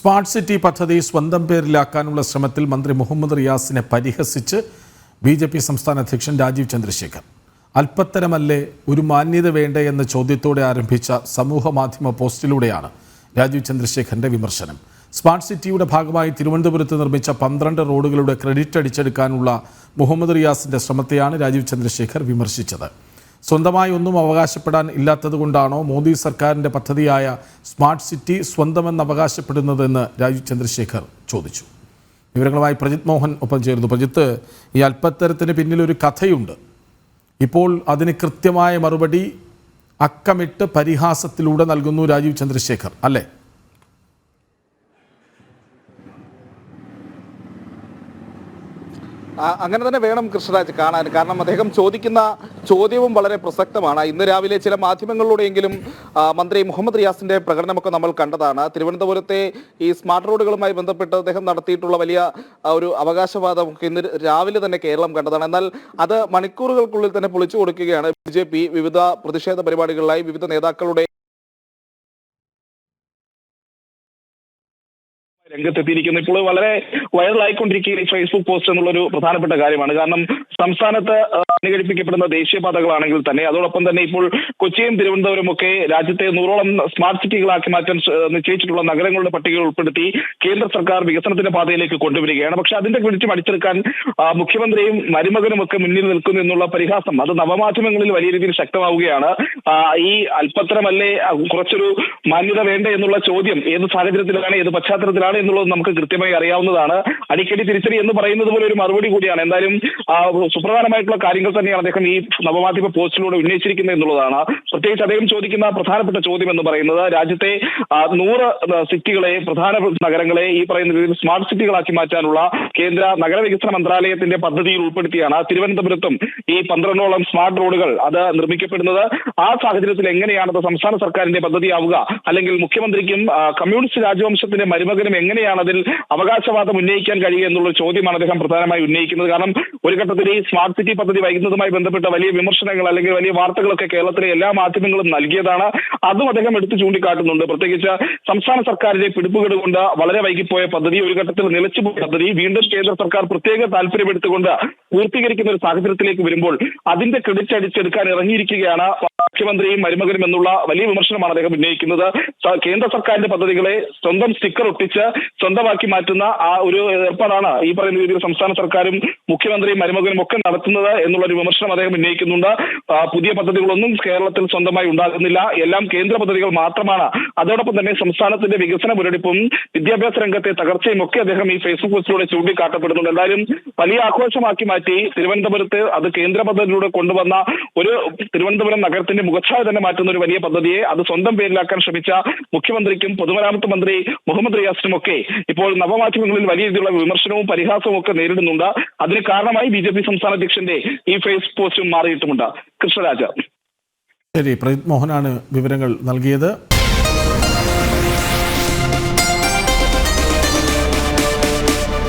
Smart city പദ്ധതി സ്വന്തം പേരിലാക്കാനുള്ള ശ്രമത്തിൽ മന്ത്രി മുഹമ്മദ് റിയാസിനെ പരിഹസിച്ച് ബി ജെ പി സംസ്ഥാന അധ്യക്ഷൻ രാജീവ് ചന്ദ്രശേഖർ. അല്പത്തരമല്ലേ ഒരു മാന്യത വേണ്ടേ എന്ന ചോദ്യത്തോടെ ആരംഭിച്ച സമൂഹ മാധ്യമ പോസ്റ്റിലൂടെയാണ് രാജീവ് ചന്ദ്രശേഖറിന്റെ വിമർശനം. സ്മാർട്ട് സിറ്റിയുടെ ഭാഗമായി തിരുവനന്തപുരത്ത് നിർമ്മിച്ച പന്ത്രണ്ട് റോഡുകളുടെ ക്രെഡിറ്റ് അടിച്ചെടുക്കാനുള്ള മുഹമ്മദ് റിയാസിന്റെ ശ്രമത്തെയാണ് രാജീവ് ചന്ദ്രശേഖർ വിമർശിച്ചത്. സ്വന്തമായി ഒന്നും അവകാശപ്പെടാൻ ഇല്ലാത്തതുകൊണ്ടാണോ മോദി സർക്കാരിന്റെ പദ്ധതിയായ സ്മാർട്ട് സിറ്റി സ്വന്തമെന്ന് അവകാശപ്പെടുന്നതെന്ന് രാജീവ് ചന്ദ്രശേഖർ ചോദിച്ചു. വിവരങ്ങളുമായി പ്രജിത് മോഹൻ ഒപ്പം ചേരുന്നു. പ്രജിത്ത് ഈ അല്പത്തരത്തിന് പിന്നിൽ ഒരു കഥയുണ്ട്. ഇപ്പോൾ അതിന് കൃത്യമായ മറുപടി അക്കമിട്ട് പരിഹാസത്തിലൂടെ നൽകുന്നു രാജീവ് ചന്ദ്രശേഖർ അല്ലേ? അങ്ങനെ തന്നെ വേണം കൃഷ്ണരാജ് കാണാൻ. കാരണം അദ്ദേഹം ചോദിക്കുന്ന ചോദ്യവും വളരെ പ്രസക്തമാണ്. ഇന്ന് രാവിലെ ചില മാധ്യമങ്ങളിലൂടെയെങ്കിലും മന്ത്രി മുഹമ്മദ് റിയാസിന്റെ പ്രകടനമൊക്കെ നമ്മൾ കണ്ടതാണ്. തിരുവനന്തപുരത്തെ ഈ സ്മാർട്ട് റോഡുകളുമായി ബന്ധപ്പെട്ട് അദ്ദേഹം നടത്തിയിട്ടുള്ള വലിയ ഒരു അവകാശവാദം ഒക്കെ ഇന്ന് രാവിലെ തന്നെ കേരളം കണ്ടതാണ്. എന്നാൽ അത് മണിക്കൂറുകൾക്കുള്ളിൽ തന്നെ പൊളിച്ചു കൊടുക്കുകയാണ് ബി വിവിധ പ്രതിഷേധ പരിപാടികളിലായി വിവിധ നേതാക്കളുടെ രംഗത്തെത്തിയിരിക്കുന്നു. ഇപ്പോൾ വളരെ വൈറലായിക്കൊണ്ടിരിക്കുന്ന ഫേസ്ബുക്ക് പോസ്റ്റ് എന്നുള്ള ഒരു പ്രധാനപ്പെട്ട കാര്യമാണ്. കാരണം സംസ്ഥാനത്ത് അനുകരിപ്പിക്കപ്പെടുന്ന ദേശീയപാതകളാണെങ്കിൽ തന്നെ അതോടൊപ്പം തന്നെ ഇപ്പോൾ കൊച്ചിയും തിരുവനന്തപുരം ഒക്കെ രാജ്യത്തെ നൂറോളം സ്മാർട്ട് സിറ്റികളാക്കി മാറ്റാൻ നിശ്ചയിച്ചിട്ടുള്ള നഗരങ്ങളുടെ പട്ടികയിൽ ഉൾപ്പെടുത്തി കേന്ദ്ര സർക്കാർ വികസനത്തിന്റെ പാതയിലേക്ക് കൊണ്ടുവരികയാണ്. പക്ഷെ അതിന്റെ ക്രെഡിറ്റ് അടിച്ചെടുക്കാൻ മുഖ്യമന്ത്രിയും മരുമകനും ഒക്കെ മുന്നിൽ നിൽക്കുന്നു എന്നുള്ള പരിഹാസം അത് നവമാധ്യമങ്ങളിൽ വലിയ രീതിയിൽ ശക്തമാവുകയാണ്. ഈ അല്പത്തരമല്ലേ കുറച്ചൊരു മാന്യത വേണ്ടേ എന്നുള്ള ചോദ്യം ഏത് സാഹചര്യത്തിലാണ് ഏത് പശ്ചാത്തലത്തിലാണ് എന്നുള്ളത് നമുക്ക് കൃത്യമായി അറിയാവുന്നതാണ്. അടിക്കടി തിരിച്ചടി എന്ന് പറയുന്നത് പോലെ ഒരു മറുപടി കൂടിയാണ്. എന്തായാലും സുപ്രധാനമായിട്ടുള്ള കാര്യങ്ങൾ തന്നെയാണ് അദ്ദേഹം ഈ നവമാധ്യമ പോസ്റ്റിലൂടെ ഉന്നയിച്ചിരിക്കുന്നത് എന്നുള്ളതാണ്. പ്രത്യേകിച്ച് അദ്ദേഹം ചോദിക്കുന്ന പ്രധാനപ്പെട്ട ചോദ്യം എന്ന് പറയുന്നത് രാജ്യത്തെ നൂറ് സിറ്റികളെ പ്രധാന നഗരങ്ങളെ ഈ പറയുന്ന രീതിയിൽ സ്മാർട്ട് സിറ്റികളാക്കി മാറ്റാനുള്ള കേന്ദ്ര നഗരവികസന മന്ത്രാലയത്തിന്റെ പദ്ധതിയിൽ ഉൾപ്പെടുത്തിയാണ് തിരുവനന്തപുരത്തും ഈ പന്ത്രണ്ടോളം സ്മാർട്ട് റോഡുകൾ അത് നിർമ്മിക്കപ്പെടുന്നത്. ആ സാഹചര്യത്തിൽ എങ്ങനെയാണ് അത് സംസ്ഥാന സർക്കാരിന്റെ പദ്ധതിയാവുക? അല്ലെങ്കിൽ മുഖ്യമന്ത്രിക്കും കമ്മ്യൂണിസ്റ്റ് രാജവംശത്തിന്റെ മരുമകനും എങ്ങനെയാണ് അതിൽ അവകാശവാദം ഉന്നയിക്കാൻ കഴിയുക എന്നുള്ള ചോദ്യമാണ് അദ്ദേഹം പ്രധാനമായി ഉന്നയിക്കുന്നത്. കാരണം ഒരു ഘട്ടത്തിൽ ഈ സ്മാർട്ട് സിറ്റി പദ്ധതി വൈകുന്നതുമായി ബന്ധപ്പെട്ട വലിയ വിമർശനങ്ങൾ അല്ലെങ്കിൽ വലിയ വാർത്തകളൊക്കെ കേരളത്തിലെ എല്ലാ മാധ്യമങ്ങളും നൽകിയതാണ്. അതും അദ്ദേഹം എടുത്തു ചൂണ്ടിക്കാട്ടുന്നുണ്ട്. പ്രത്യേകിച്ച് സംസ്ഥാന സർക്കാരിന്റെ പിടിപ്പുകേട് കൊണ്ട് വളരെ വൈകിപ്പോയ പദ്ധതി ഒരു ഘട്ടത്തിൽ നിലച്ചുപോയ പദ്ധതി വീണ്ടും കേന്ദ്ര സർക്കാർ പ്രത്യേക താല്പര്യമെടുത്തുകൊണ്ട് പൂർത്തീകരിക്കുന്ന ഒരു സാഹചര്യത്തിലേക്ക് വരുമ്പോൾ അതിന്റെ ക്രെഡിറ്റ് അടിച്ചെടുക്കാൻ ഇറങ്ങിയിരിക്കുകയാണ് മുഖ്യമന്ത്രിയും മരുമകനും എന്നുള്ള വലിയ വിമർശനമാണ് അദ്ദേഹം ഉന്നയിക്കുന്നത്. കേന്ദ്ര സർക്കാരിന്റെ പദ്ധതികളെ സ്വന്തം സ്റ്റിക്കർ ഒട്ടിച്ച് സ്വന്തമാക്കി മാറ്റുന്ന ആ ഒരു ഏർപ്പാടാണ് ഈ പറയുന്ന രീതിയിൽ സംസ്ഥാന സർക്കാരും മുഖ്യമന്ത്രിയും മരുമകനും ഒക്കെ നടത്തുന്നത് എന്നുള്ള ഒരു വിമർശനം അദ്ദേഹം ഉന്നയിക്കുന്നുണ്ട്. പുതിയ പദ്ധതികളൊന്നും കേരളത്തിൽ സ്വന്തമായി ഉണ്ടാകുന്നില്ല. എല്ലാം കേന്ദ്ര പദ്ധതികൾ മാത്രമാണ്. അതോടൊപ്പം തന്നെ സംസ്ഥാനത്തിന്റെ വികസന മുരടിപ്പും വിദ്യാഭ്യാസ രംഗത്തെ തകർച്ചയും ഒക്കെ അദ്ദേഹം ഈ ഫേസ്ബുക്ക് പോസ്റ്റിലൂടെ ചൂണ്ടിക്കാട്ടപ്പെടുന്നുണ്ട്. എന്തായാലും വലിയ ആഘോഷമാക്കി മാറ്റി തിരുവനന്തപുരത്ത് അത് കേന്ദ്ര പദ്ധതിയിലൂടെ കൊണ്ടുവന്ന ഒരു തിരുവനന്തപുരം നഗരത്തിന്റെ മുഖച്ഛായ തന്നെ മാറ്റുന്ന ഒരു വലിയ പദ്ധതിയെ അത് സ്വന്തം പേരിലാക്കാൻ ശ്രമിച്ച മുഖ്യമന്ത്രിക്കും പൊതുമരാമത്ത് മന്ത്രി മുഹമ്മദ് റിയാസിനും ഒക്കെ ഇപ്പോൾ നവമാധ്യമങ്ങളിൽ വലിയ രീതിയിലുള്ള വിമർശനവും പരിഹാസവും ഒക്കെ നേരിടുന്നുണ്ട്. അതിന് കാരണമായി ബി ജെ പി സംസ്ഥാന അധ്യക്ഷന്റെ ഈ ഫേസ് പോസ്റ്റും മാറിയിട്ടുമുണ്ട്. കൃഷ്ണരാജ. ശരി പ്രജിത് മോഹനാണ് വിവരങ്ങൾ നൽകിയത്.